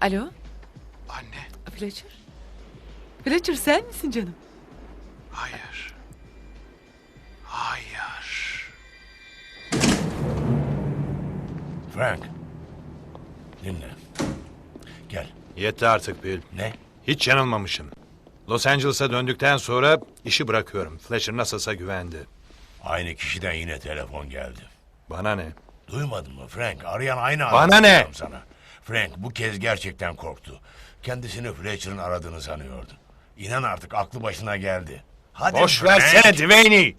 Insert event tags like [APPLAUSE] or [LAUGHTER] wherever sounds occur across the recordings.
Alo, Anne, Fletcher? Fletcher sen misin canım? hayır. Hayır. Frank. Dinle. Gel. Yetti artık Bill. Ne? Hiç yanılmamışım. Los Angeles'a döndükten sonra işi bırakıyorum. Fletcher nasılsa güvendi. Aynı kişiden yine telefon geldi. Bana ne? Duymadın mı Frank? Arayan aynı Bana adam ne? diyorum Sana. Frank bu kez gerçekten korktu. Kendisini Fletcher'ın aradığını sanıyordu. İnan artık aklı başına geldi. Hadi Boş Frank. versene Dwayne'i.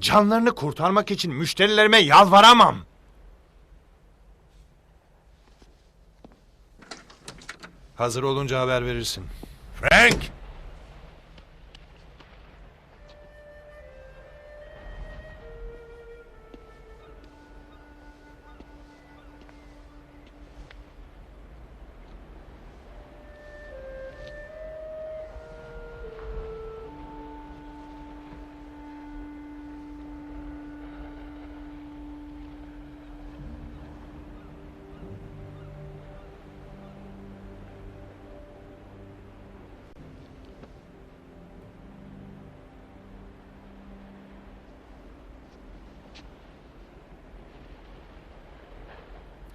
Canlarını kurtarmak için müşterilerime yalvaramam. Hazır olunca haber verirsin. Frank!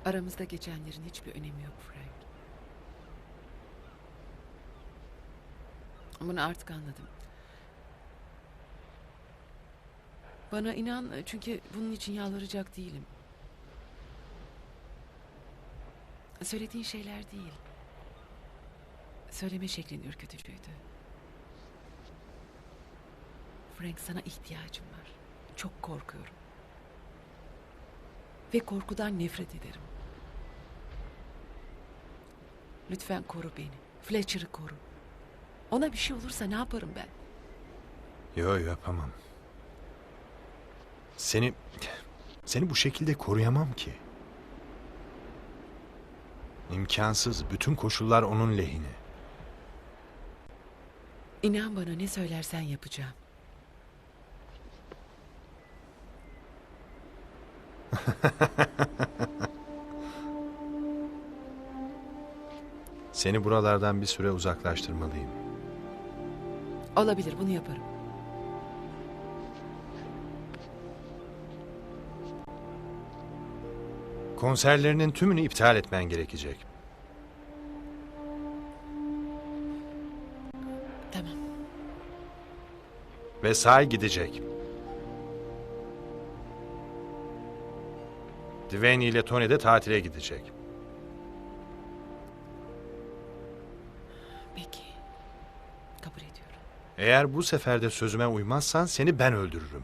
Aramızda geçenlerin hiçbir önemi yok Frank. Bunu artık anladım. Bana inan çünkü bunun için yalvaracak değilim. Söylediğin şeyler değil. Söyleme şeklin ürkütücüydü. Frank sana ihtiyacım var. Çok korkuyorum. Ve korkudan nefret ederim. Lütfen koru beni. Fletcher'ı koru. Ona bir şey olursa ne yaparım ben? Yo yapamam. Seni seni bu şekilde koruyamam ki. İmkansız. Bütün koşullar onun lehine. İnan bana ne söylersen yapacağım. [LAUGHS] Seni buralardan bir süre uzaklaştırmalıyım. Olabilir bunu yaparım. Konserlerinin tümünü iptal etmen gerekecek. Tamam. Ve say gidecek. Dwayne ile Tony de tatile gidecek. Peki. Kabul ediyorum. Eğer bu sefer de sözüme uymazsan seni ben öldürürüm.